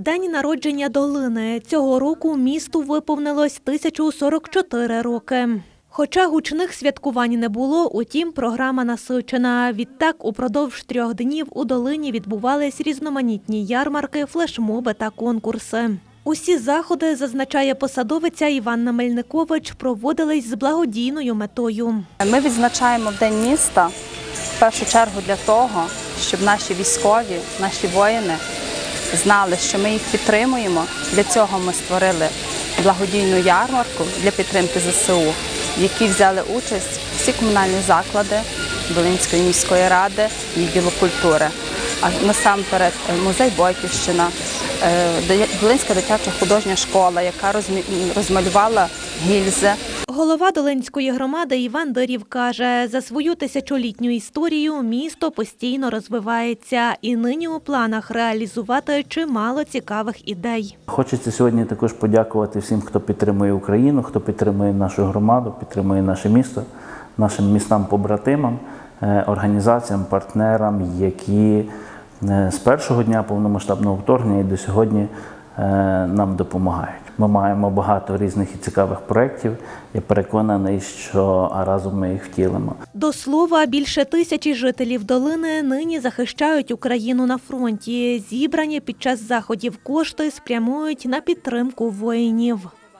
День народження долини. Цього року місту виповнилось 1044 роки. Хоча гучних святкувань не було, утім, програма насичена. Відтак, упродовж трьох днів у долині відбувались різноманітні ярмарки, флешмоби та конкурси. Усі заходи, зазначає посадовиця Іванна Мельникович, проводились з благодійною метою. Ми відзначаємо День міста в першу чергу для того, щоб наші військові, наші воїни знали, що ми їх підтримуємо. Для цього ми створили благодійну ярмарку для підтримки ЗСУ, в якій взяли участь всі комунальні заклади Долинської міської ради, відділу культури. А насамперед е, музей Бойківщина, е, Долинська дитяча художня школа, яка розмалювала гільзи. Голова Долинської громади Іван Дирів каже, за свою тисячолітню історію місто постійно розвивається і нині у планах реалізувати чимало цікавих ідей. Хочеться сьогодні також подякувати всім, хто підтримує Україну, хто підтримує нашу громаду, підтримує наше місто, нашим містам-побратимам, е, організаціям, партнерам, які е, з першого дня повномасштабного вторгнення і до сьогодні нам допомагають. Ми маємо багато різних і цікавих проєктів. Я переконаний, що разом ми їх втілимо. До слова, більше тисячі жителів долини нині захищають Україну на фронті. Зібрані під час заходів кошти спрямують на підтримку воїнів.